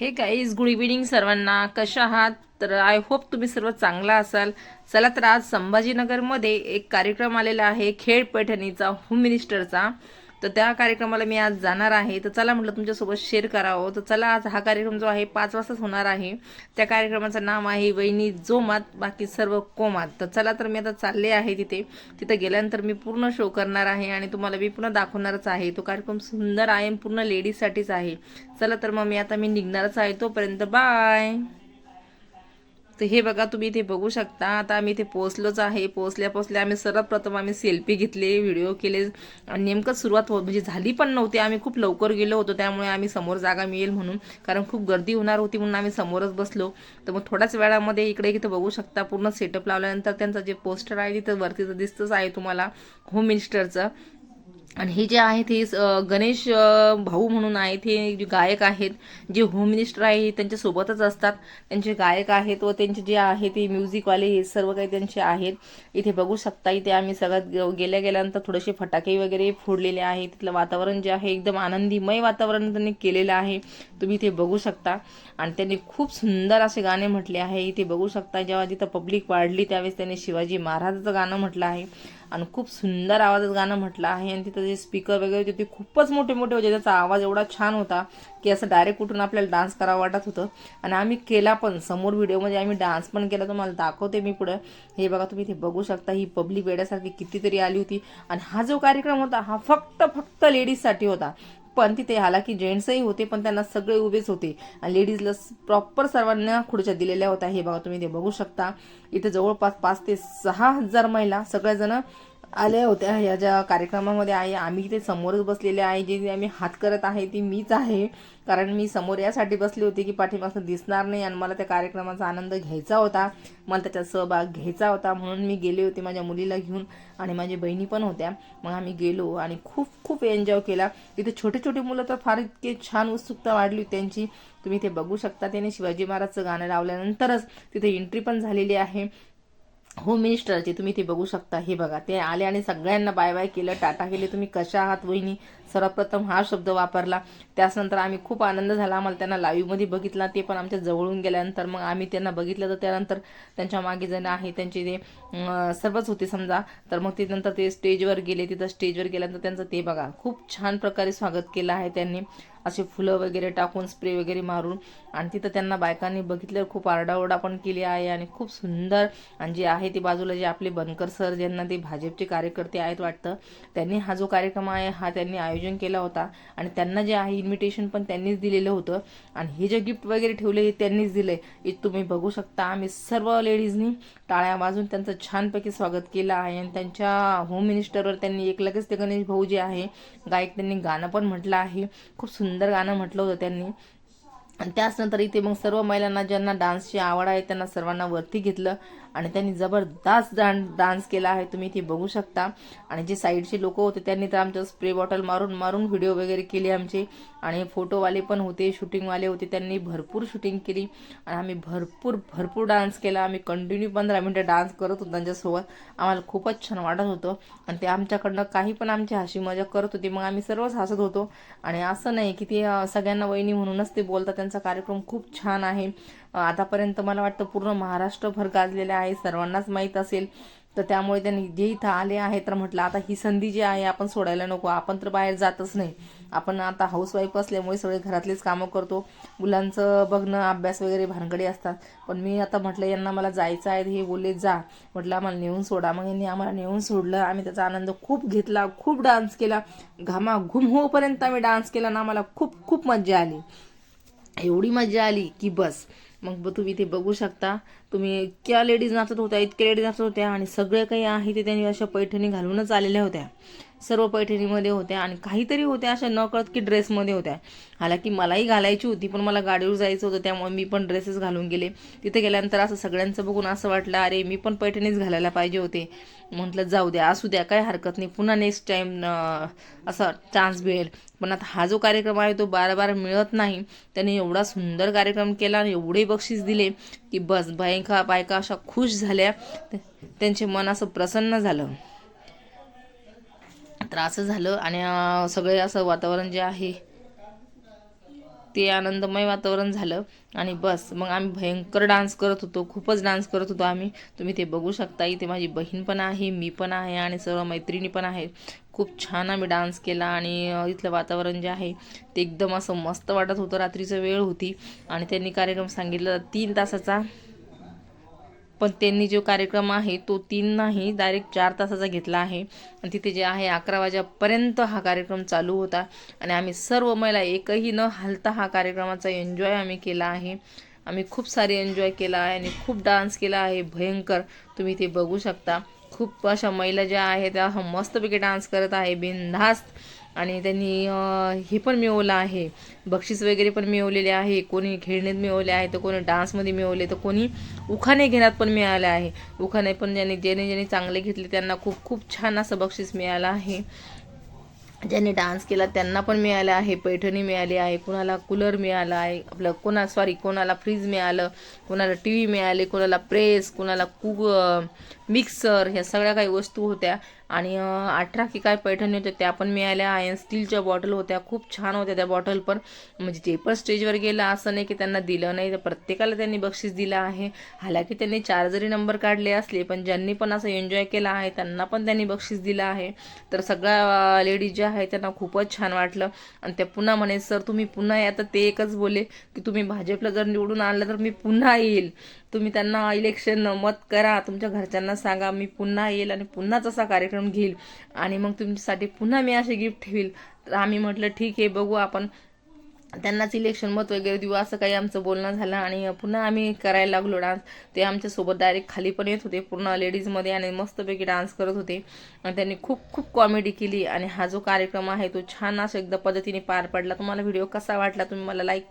हे guys good evening सर्वांना. कशा आहात? तर आय होप तुम्ही सर्व चांगला असाल. चला तर आज संभाजीनगरमध्ये एक कार्यक्रम आलेला आहे खेळ पैठणीचा होम मिनिस्टरचा तर त्या कार्यक्रमाला मी आज जाणार आहे. तर चला म्हटलं तुमच्यासोबत शेअर करावं. तर चला आज हा कार्यक्रम जो आहे पाच वाजताच होणार आहे. त्या कार्यक्रमाचं नाव आहे वहिनी जोमात बाकी सर्व कोमात तर चला तर मी आता चालले आहे तिथे. तिथं गेल्यानंतर मी पूर्ण शो करणार आहे आणि तुम्हाला मी पुन्हा दाखवणारच आहे. तो कार्यक्रम सुंदर आहे आणि पूर्ण लेडीजसाठीच आहे. चला तर मग मी आता मी निघणारच आहे तोपर्यंत बाय तर हे बघा तुम्ही इथे बघू शकता. आता आम्ही इथे पोहोचलोच आहे. पोहोचल्या पोहोचल्या आम्ही सर्वप्रथम आम्ही सेल्फी घेतले व्हिडिओ केले. आणि नेमकं सुरुवात हो म्हणजे झाली पण नव्हती. आम्ही खूप लवकर गेलो होतो. त्यामुळे आम्ही समोर जागा मिळेल म्हणून. कारण खूप गर्दी होणार होती म्हणून आम्ही समोरच बसलो. तर मग थोड्याच वेळामध्ये इकडे इथं बघू शकता. पूर्ण सेटअप लावल्यानंतर त्यांचं जे पोस्टर आहे तिथं वरती तर दिसतंच आहे तुम्हाला. होम मिनिस्टरचं आणि हे जे आहेत हे गणेश भाऊ म्हणून आहेत हे जे गायक आहेत जे होम मिनिस्टर आहे त्यांच्यासोबतच असतात. त्यांचे गायक आहेत व त्यांचे जे आहे ते म्युझिकवाले हे सर्व काही त्यांचे आहेत. इथे बघू शकता इथे आम्ही सगळ्यात गेल्या गेल्यानंतर थोडेसे फटाके वगैरे फोडलेले आहे तिथलं वातावरण जे आहे एकदम आनंदीमय वातावरण त्यांनी केलेलं आहे. तुम्ही इथे बघू शकता. आणि त्यांनी खूप सुंदर असे गाणे म्हटले आहे. इथे बघू शकता जेव्हा जिथं पब्लिक वाढली त्यावेळेस त्यांनी शिवाजी महाराजाचं गाणं म्हटलं आहे. आणि खूप सुंदर आवाजात गाणं म्हटलं आहे. आणि तिथं जे स्पीकर वगैरे होते ते खूपच मोठे मोठे होते. त्याचा आवाज एवढा छान होता की असं डायरेक्ट कुठून आपल्याला डान्स करावा वाटत होतं. आणि आम्ही केला पण समोर व्हिडिओमध्ये आम्ही डान्स पण केला. तुम्हाला दाखवते मी पुढं. हे बघा तुम्ही इथे बघू शकता ही पब्लिक वेड्यासारखी कितीतरी आली होती. आणि हा जो कार्यक्रम होता हा फक्त फक्त लेडीजसाठी होता. पण तिथे हालाकी जेंट्सही होते पण त्यांना सगळे उभेच होते. आणि लेडीजला प्रॉपर सर्वांना खुर्च्या दिलेल्या होत्या. हे बघा तुम्ही ते बघू शकता. इथे जवळपास पाच ते सहा हजार महिला सगळ्याजण आल्या होत्या या ज्या कार्यक्रमामध्ये आहे आम्ही इथे समोरच बसलेले आहे जे आम्ही हात करत आहे ती मीच आहे. कारण मी समोर यासाठी बसली होती की पाठीमागून दिसणार नाही आणि मला त्या कार्यक्रमाचा आनंद घ्यायचा होता. मला त्याच्यात सहभाग घ्यायचा होता म्हणून मी गेले होते माझ्या मुलीला घेऊन आणि माझ्या बहिणी पण होत्या. मग आम्ही गेलो आणि खूप खूप एन्जॉय केला. तिथे छोटे छोटे मुलं तर फार इतके छान उत्सुकता वाढली होती त्यांची. तुम्ही ते बघू शकता त्याने शिवाजी महाराजचं गाणं लावल्यानंतरच तिथे एंट्री पण झालेली आहे. होम मिनिस्टरचे तुम्ही ते बघू शकता हे बघा. ते आले आणि सगळ्यांना बाय बाय केलं. टाटा केले तुम्ही. कशा आहात वहिनी? सर्वप्रथम हा शब्द वापरला. त्यानंतर आम्ही खूप आनंद झाला. आम्हाला त्यांना लाईव्हमध्ये बघितला. ते पण आमच्या जवळून गेल्यानंतर मग आम्ही त्यांना बघितलं. तर त्यानंतर त्यांच्या मागे जण आहे. त्यांचे ते सर्वच होते समजा. तर मग ते नंतर ते स्टेजवर गेले. तिथं स्टेजवर गेल्यानंतर त्यांचं ते बघा. खूप छान प्रकारे स्वागत केलं आहे त्यांनी. असे फुलं वगैरे टाकून स्प्रे वगैरे मारून. आणि तिथं त्यांना बायकांनी बघितलं खूप आरडाओरडा पण केली आहे आणि खूप सुंदर. आणि जे आहे ते बाजूला जे आपले बनकर सर ज्यांना ते भाजपचे कार्यकर्ते आहेत वाटतं त्यांनी हा जो कार्यक्रम आहे हा त्यांनी आयोजित आयोजन केला होता. आणि त्यांना जे आहे इन्व्हिटेशन पण त्यांनीच दिलेलं होतं. आणि हे जे गिफ्ट वगैरे ठेवले हे त्यांनीच दिले हे तुम्ही बघू शकता. आम्ही सर्व लेडीजनी टाळ्या वाजून त्यांचं छानपैकी स्वागत केलं आहे. आणि त्यांच्या होम मिनिस्टरवर त्यांनी एक लगेच ते गणेश भाऊ जे आहे. गायक त्यांनी गाणं पण म्हटलं आहे. खूप सुंदर गाणं म्हटलं होतं त्यांनी. आणि त्याचनंतर इथे मग सर्व महिलांना ज्यांना डान्सची आवड आहे त्यांना सर्वांना वरती घेतलं आणि त्यांनी जबरदस्त डान डान्स केला आहे. तुम्ही इथे बघू शकता. आणि जे साईडचे लोक होते त्यांनी तर आमचं स्प्रे बॉटल मारून मारून व्हिडिओ वगैरे केले आमचे. आणि फोटोवाले पण होते शूटिंगवाले होते. त्यांनी भरपूर शूटिंग केली. आणि आम्ही भरपूर भरपूर डान्स केला. आम्ही कंटिन्यू पंधरा मिनटं डान्स करत होतो त्यांच्यासोबत. आम्हाला खूपच छान वाटत होतं. आणि ते आमच्याकडनं काही पण आमची हशी मजा करत होती. मग आम्ही सर्वच हसत होतो. आणि असं नाही की ते सगळ्यांना वहिनी म्हणूनच ते बोलतात. त्यांचा कार्यक्रम खूप छान आहे. आतापर्यंत मला वाटतं पूर्ण महाराष्ट्रभर गाजलेला आहे. सर्वांनाच माहीत असेल. तर त्यामुळे त्यांनी जे इथं आले आहे तर म्हटलं आता ही संधी जी आहे आपण सोडायला नको. आपण तर बाहेर जातच नाही. आपण आता हाऊसवाईफ असल्यामुळे सगळे घरातलेच कामं करतो. मुलांचं बघणं अभ्यास वगैरे भानगडी असतात. पण मी आता म्हटलं यांना मला जायचं आहे हे बोलले जा. म्हटलं आम्हाला नेऊन सोडा. मग यांनी आम्हाला नेऊन सोडलं. आम्ही त्याचा आनंद खूप घेतला खूप डान्स केला. घामा घुम होपर्यंत आम्ही डान्स केला ना आम्हाला खूप खूप मजा आली. एवढी मजा आली की बस. मग ब- तुम्ही इथे बघू शकता. तुम्ही इतक्या लेडीज नाचत होत्या इतक्या लेडीज नाचत होत्या आणि सगळे काही आहे ते त्यांनी अशा पैठणी घालूनच आलेल्या होत्या. सर्व पैठणीमध्ये होत्या आणि काहीतरी होत्या अशा न कळत की ड्रेसमध्ये होत्या. हालाकी मलाही घालायची होती पण मला गाडीवर जायचं होतं त्यामुळे मी पण ड्रेसेस घालून गेले. तिथे गेल्यानंतर असं सगळ्यांचं बघून असं वाटलं अरे मी पण पैठणीच घालायला पाहिजे होते. म्हटलं जाऊ द्या असू द्या काय हरकत नाही. पुन्हा नेक्स्ट टाईम असा चान्स मिळेल. पण आता हा जो कार्यक्रम आहे तो बार बार मिळत नाही. त्याने एवढा सुंदर कार्यक्रम केला आणि एवढे बक्षीस दिले की बस बायका बायका अशा खुश झाल्या. त्यांचे मन असं प्रसन्न झालं. तर असं झालं आणि सगळे असं वातावरण जे आहे ते आनंदमय वातावरण झालं. आणि बस मग आम्ही भयंकर डान्स करत होतो. खूपच डान्स करत होतो आम्ही. तुम्ही ते बघू शकता इथे माझी बहीण पण आहे मी पण आहे आणि सर्व मैत्रिणी पण आहे खूप छान आम्ही डान्स केला आणि इथलं वातावरण जे आहे ते एकदम असं मस्त वाटत होतं. रात्रीचं वेळ होती आणि त्यांनी कार्यक्रम सांगितलं तीन तासाचा. पण त्यांनी जो कार्यक्रम आहे तो तीन नाही डायरेक्ट चार तासाचा घेतला आहे. आणि तिथे जे आहे अकरा वाजेपर्यंत हा कार्यक्रम चालू होता. आणि आम्ही सर्व महिला एकही न हलता हा कार्यक्रमाचा एन्जॉय आम्ही केला आहे. आम्ही खूप सारे एन्जॉय केला आहे आणि खूप डान्स केला आहे. भयंकर. तुम्ही ते बघू शकता. खूप अशा महिला ज्या आहेत त्या मस्तपैकी डान्स करत आहे. बिनधास्त. आणि त्यांनी हे पण मिळवलं आहे. बक्षीस वगैरे पण मिळवलेले आहे. कोणी खेळण्यात मिळवले आहे तर कोणी डान्समध्ये मिळवले तर कोणी उखाणे घेण्यात पण मिळाले आहे. उखाणे पण ज्यांनी ज्याने ज्याने चांगले घेतले त्यांना खूप खूप छान असं बक्षीस मिळालं आहे. ज्यांनी डान्स केला त्यांना पण मिळालं आहे. पैठणी मिळाली आहे कोणाला कूलर मिळाला आहे आपलं कोणा सॉरी कोणाला फ्रीज मिळालं कोणाला टी व्ही मिळाले कोणाला प्रेस कोणाला कु मिक्सर ह्या सगळ्या काही वस्तू होत्या. आणि अठरा की काय पैठणी होत्या त्या पण मिळाल्या. आहे स्टीलच्या बॉटल होत्या. खूप छान होत्या त्या बॉटल पण. म्हणजे जे पण स्टेजवर गेलं असं नाही की त्यांना दिलं नाही. तर प्रत्येकाला त्यांनी बक्षीस दिलं आहे. हालाकी त्यांनी चार जरी नंबर काढले असले पण ज्यांनी पण असं एन्जॉय केला आहे त्यांना पण त्यांनी बक्षीस दिलं आहे. तर सगळ्या लेडीज ज्या आहेत त्यांना खूपच छान वाटलं. आणि त्या पुन्हा म्हणे सर तुम्ही पुन्हा या. तर ते एकच बोले की तुम्ही भाजपला जर निवडून आणलं तर मी पुन्हा येईल. तुम्ही त्यांना इलेक्शन मत करा तुमच्या घरच्यांना सांगा मी पुन्हा येईल आणि पुन्हाच असा कार्यक्रम घेईल. आणि मग तुमच्यासाठी पुन्हा मी असे गिफ्ट ठेवील. तर आम्ही म्हटलं ठीक आहे बघू आपण. त्यांनाच इलेक्शन मत वगैरे देऊ असं काही आमचं बोलणं झालं. आणि पुन्हा आम्ही करायला लागलो डान्स ते आमच्यासोबत डायरेक्ट खाली पण येत होते पूर्ण लेडीजमध्ये आणि मस्तपैकी डान्स करत होते. आणि त्यांनी खूप खूप कॉमेडी केली. आणि हा जो कार्यक्रम आहे तो छान असं एकदा पद्धतीने पार पडला. तुम्हाला व्हिडिओ कसा वाटला तुम्ही मला लाईक